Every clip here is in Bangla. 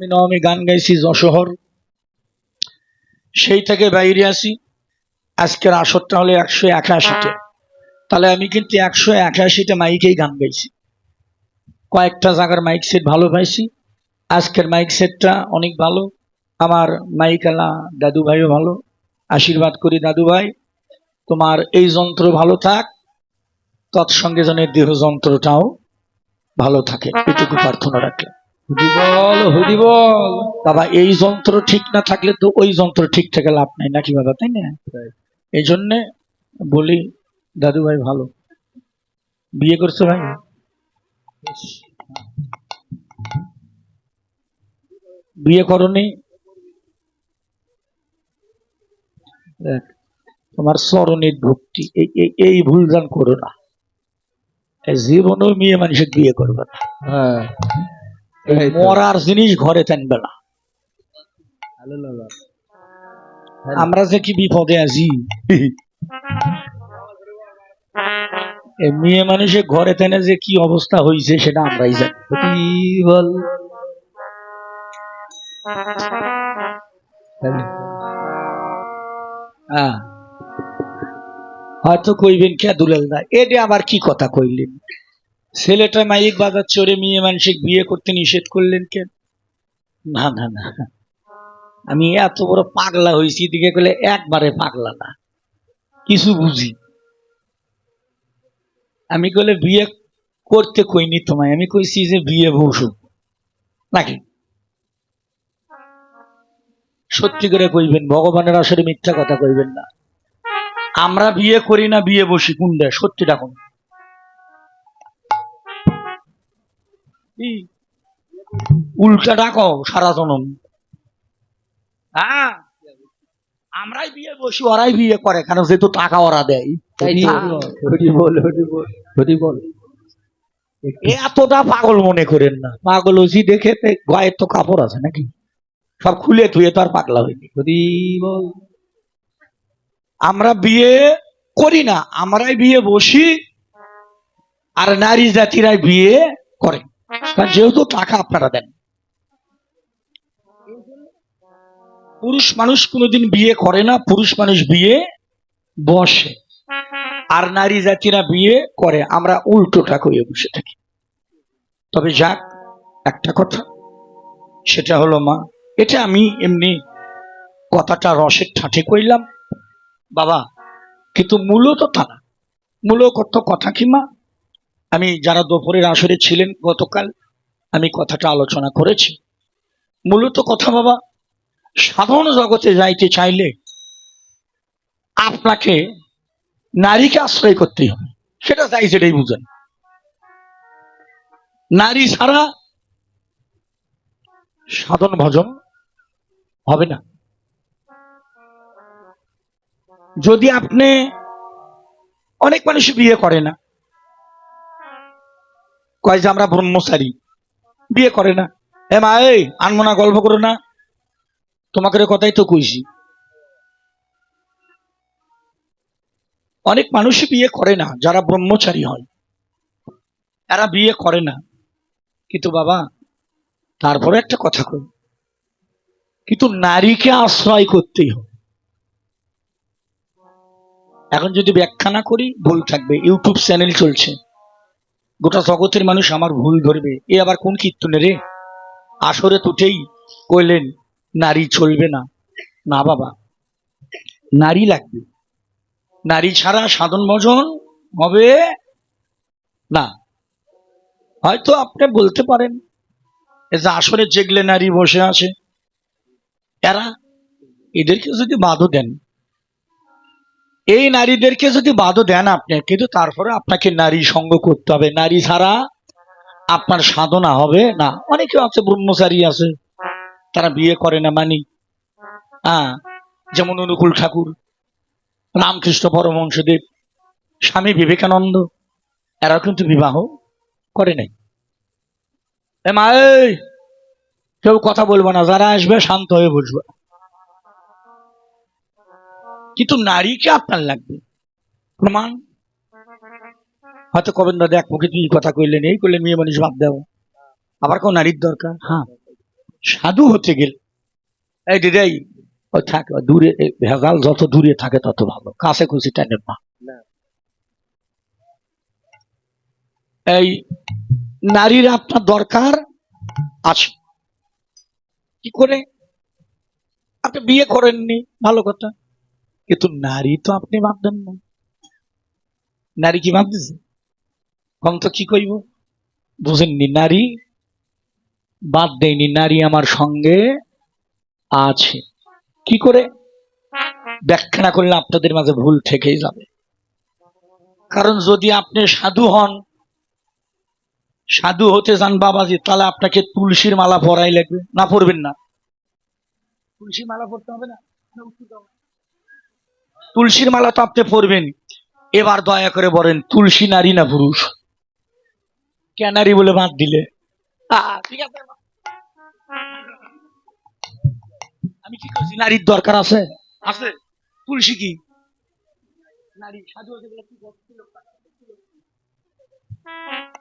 আমি নবমী গান গাইছি যশোহর। সেই থেকে বাইরে আসি আজকের আসরটা হলো একশো একাশিটা তাহলে আমি কিন্তু একশো একাশিটা মাইকেই গান গাইছি। কয়েকটা জায়গার মাইক সেট ভালো পাইছি। আজকের মাইক সেটটা অনেক ভালো। আমার মাইকালা দাদু ভাইও ভালো। আশীর্বাদ করি দাদু ভাই তোমার এই যন্ত্র ভালো থাক। তৎসঙ্গে যেন দেহ যন্ত্রটাও ভালো থাকে। এটুকু প্রার্থনা রাখলাম। বল হুদি বল। বাবা এই যন্ত্র ঠিক না থাকলে তো ওই যন্ত্র ঠিক থেকে লাভ নাই নাকি বাবা তাই না? এই জন্যে বলি দাদু ভাই ভালো। বিয়ে করছ ভাই? বিয়ে করনি? তোমার স্মরণের ভক্তি এই ভুল যান করো না। জীবনেও মেয়ে মানুষের বিয়ে করবে না। হ্যাঁ। মরার জিনিস ঘরে টানবে না। আমরা যে কি বিপদে আছি? মেয়ে মানুষের ঘরে তেনে যে কি অবস্থা হয়েছে সেটা আমরাই জানি। বল হ্যাঁ। হয়তো কইবেন কে দুলাল দা? এটা আবার কি কথা কইলেন? ছেলেটা মাইক বাজার চড়ে মেয়ে মানুষের বিয়ে করতে নিষেধ করলেন কেন? না না না। আমি এত বড় পাগলা হয়েছি দিকে গেলে একবারে পাগলা না। কিছু বুঝি। আমি কইলে বিয়ে করতে কইনি তোমায়, আমি কইছি যে বিয়ে বসু নাকি? সত্যি করে কইবেন, ভগবানের আসলে মিথ্যা কথা কইবেন না। আমরা বিয়ে করি না, বিয়ে বসি কুন্ডে সত্যিটা কোন উল্টা ডাকো সারা জনম। হ্যাঁ? আমরাই বিয়ে বসি ওরাই বিয়ে করে কেন যেহেতু টাকা ওরা দেয়। বল এতটা পাগল মনে করেন না। পাগল হয়েছি দেখে গায়ের তো কাপড় আছে নাকি? সব খুলে ধুয়ে তো আর পাগলা হয়নি আমরা বিয়ে করি না আমরাই বিয়ে বসি আর নারী জাতিরাই বিয়ে করে। কারণ যেহেতু টাকা আপনারা দেন। পুরুষ মানুষ কোনোদিন বিয়ে করে না, পুরুষ মানুষ বিয়ে বসে। আর নারী জাতিরা বিয়ে করে, আমরা উল্টোটা করে বসে থাকি। তবে যাক, একটা কথা, সেটা হলো মা, এটা আমি এমনি কথাটা রসের ঠাঠে কইলাম। বাবা, কিন্তু মূলত তা না। মূলত কথা কি মা? আমি যারা দুপুরের আসরে ছিলেন গতকাল, আমি কথাটা আলোচনা করেছি। মূলত কথা বাবা সাধারণ জগতে যাইতে চাইলে আপনাকে নারীকে আশ্রয় করতেই হবে। সেটা চাই সেটাই বুঝেন। নারী ছাড়া সাধন ভজন হবে না। যদি আপনি অনেক মানুষ বিয়ে করে না কয় যে আমরা ব্রহ্মচারী। বিয়ে করে না। এ মা, এই আনব না, গল্প করো না। তোমাকে কথাই তো কইছি। অনেক মানুষই বিয়ে করে না, যারা ব্রহ্মচারী হয়। এরা বিয়ে করে না। কিন্তু বাবা, তারপরে একটা কথা কই। কিন্তু নারীকে আশ্রয় করতেই হবে। এখন যদি ব্যাখ্যা না করি, ভুল থাকবে। ইউটিউব চ্যানেল চলছে। গোটা জগতের মানুষ আমার ভুল ধরবে। এ আবার কোন কীর্তনে রে? আসরে তুটেই কইলেন, নারী চলবে না। না বাবা, নারী লাগবে। নারী ছাড়া সাধন ভজন হবে না। হয়তো আপনি বলতে পারেন যে আসরে যেগুলো নারী বসে আছে। এরা এদেরকে যদি বাধা দেন এই নারীদেরকে যদি বাধা দেন আপনি, কিন্তু তারপরে আপনাকে নারী সঙ্গ করতে হবে। নারী ছাড়া আপনার সাধনা হবে না। অনেকে আছে, ব্রহ্মচারী আছে, তারা বিয়ে করে না, মানি হ্যাঁ যেমন অনুকূল ঠাকুর, রামকৃষ্ণ পরমহংসদেব, স্বামী বিবেকানন্দ, এরাও কিন্তু বিবাহ করে নাই। মা কেউ কথা বলব না, যারা আসবে শান্ত হয়ে বসবে। কিন্তু নারীকে আপনার লাগবে। প্রমাণ? হয়তো কবেন দাদা এক মুখে তুই কথা কইলেন এই করলে মেয়ে মানুষ ভাব দেও। আবার কোন নারীর দরকার? হ্যাঁ। সাধু হতে গেলে। এই দিদাই ও থাক দূরে এ ভেজাল যত দূরে থাকে তত ভালো। কাছে খুশি টানেন না। এই নারীর আপনার দরকার আছে। কি করে? আপনি বিয়ে করেননি ভালো কথা। কিন্তু নারী তো আপনি বাদ না। নারী কি দিছে কম তো কি কইব? বুঝেননি, নারী বাদ দেয়নি, নারী আমার সঙ্গে আছে। কি করে? ব্যাখ্যা করলে আপনাদের মাঝে ভুল থেকেই যাবে। কারণ যদি আপনি সাধু হন, সাধু হতে যান বাবাজি, তাহলে আপনাকে তুলসীর মালা পরাই লাগবে। না পড়বেন না। তুলসীর মালা পড়তে হবে না? তুলসীর মালা তো আপনি পরবেন। এবার দয়া করে বলেন, তুলসী নারী না পুরুষ? ক্যানারি বলে বাদ দিলে? আমি কি করছি নারীর দরকার আছে? আছে। তুলসী কি?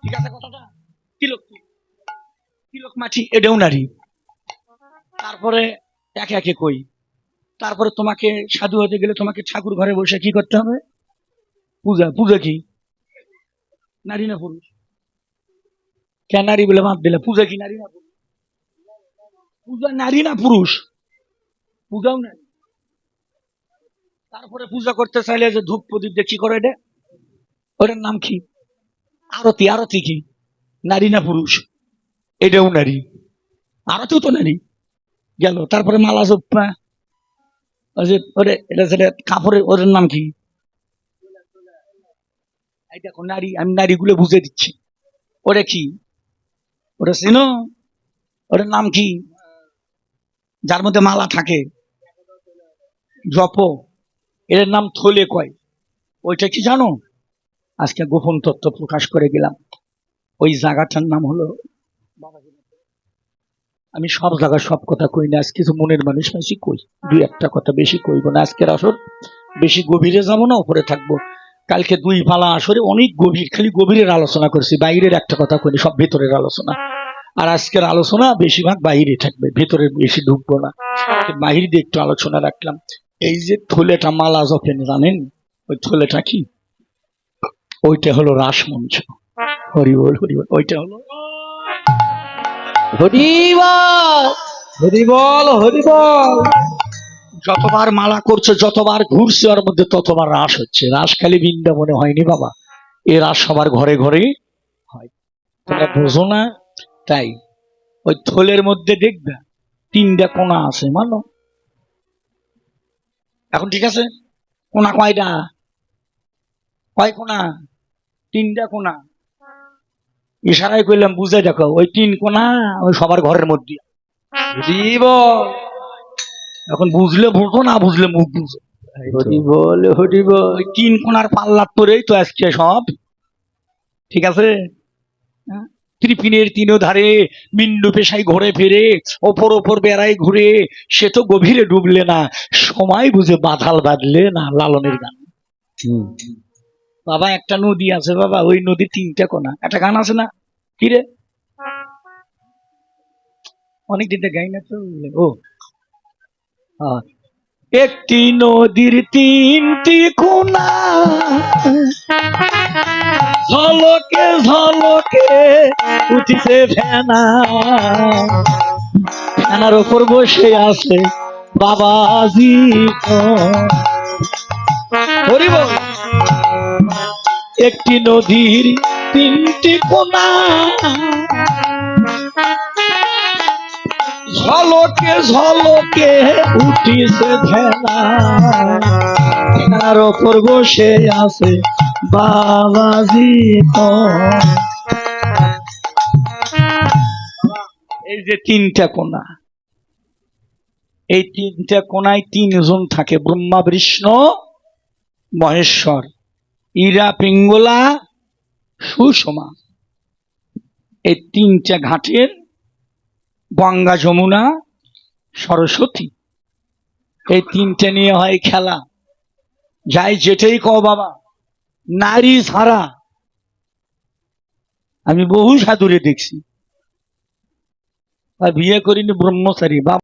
ঠিক আছে কথাটা? তিলক তিলক মাছি এটাও নারী। তারপরে একে একে কই। তারপরে তোমাকে সাধু হতে গেলে তোমাকে ঠাকুর ঘরে বসে কি করতে হবে? পূজা পূজা কি? নারী না পুরুষ? কেন নারী বলে বাদ দিলে পূজা কি নারী না পুরুষ? পূজা নারী না পুরুষ? পূজাও নারী। তারপরে পূজা করতে চাইলে যে ধূপ প্রদীপ দিয়ে কি করে এটা? ওটার নাম কি? আরতি। আরতি কি? নারী না পুরুষ? এটাও নারী। আরতিও তো নারী। গেল। তারপরে মালা জোপ্পা ওরে, এটা কাপড়ের ওদের নাম কি? দেখো, নারী, আমি নারীগুলো বুঝে দিচ্ছি। ওরে কি? ওটা চেনো ওটার নাম কি? যার মধ্যে মালা থাকে। জপ। এর নাম থলে কয়। ওইটা কি জানো? আজকে গোপন তথ্য প্রকাশ করে গেলাম। ওই জায়গাটার নাম হলো আমি সব জায়গায় সব কথা কই না আজ কিছু মনের মানুষ বেশি কই, দুই একটা কথা বেশি কইব না, আজকের আসর বেশি গভীরে যাব না, উপরে থাকব। কালকে দুই পালা আসরে অনেক গভীর, খালি গভীরের আলোচনা করছি, বাইরের একটা কথা কইনি, সব ভেতরের আলোচনা। আর আজকের আলোচনা বেশিরভাগ বাইরে থাকবে ভেতরে বেশি ঢুকবো না। বাহির দিয়ে একটু আলোচনা রাখলাম। এই যে থলেটা মালা যখন জানেন? ওই থলেটা কি? ওইটা হলো রাসমঞ্চ। হরিবল হরিবল ওইটা হলো হরিবল। হরিবল হরিবল। যতবার মালা করছে যতবার ঘুরছে ওর মধ্যে ততবার রাস হচ্ছে। রাস খালি বৃন্দাবনে হয়নি বাবা। এ রাস সবার ঘরে ঘরে হয়। তোমরা বোঝো না? তাই। ওই থলের মধ্যে দেখবে তিনটা কোনা আছে মানো। এখন ঠিক আছে? কোনা কয়টা? কয় কোনা? তিনটা কোনা। ইশারায় করলাম বুঝে দেখো ওই তিন কোনা ওই সবার ঘরের মধ্যে হরিবল এখন বুঝলে বুঝো না বুঝলে মুখ বুঝো। হরিবল হরিবল ওই তিন কোনার পাল্লার তোরেই তো আজকে সব। ঠিক আছে? হ্যাঁ? ত্রিপিনের তিনো ধারে মিন্ডু পেশায় ঘুরে ফিরে ওপর ওপর বেড়ায় ঘুরে সে তো গভীরে ডুবলে না। সময় বুঝে বাঁধাল বাঁধলে না লালনের গান। বাবা, একটা নদী আছে বাবা, ওই নদীর তিনটা কোনা একটা গান আছে না? কি রে? অনেক দিনটা গাই না তো। ও। একটি নদীর তিনটি কোনা ঝলকে ঝলকে উঠিছে ফেনা। ফেনার ওপর বসে আছে বাবা বাবাজি একটি নদীর তিনটি কোনা। ঝলকে ঝলকে উঠিছে তার ওপর বসে আছে বাবাজি এই যে তিনটা কোনা, এই তিনটা কোনায় তিনজন থাকে, ব্রহ্মা, বিষ্ণু, মহেশ্বর। ইরা, পিঙ্গলা, সুষমা। এই তিনটা ঘাটের গঙ্গা, যমুনা, সরস্বতী। এই তিনটে নিয়ে হয় খেলা। যাই যেটাই কও বাবা, নারী ছাড়া। আমি বহু সাধুরে দেখছি। আর বিয়ে করিনি ব্রহ্মচারী বা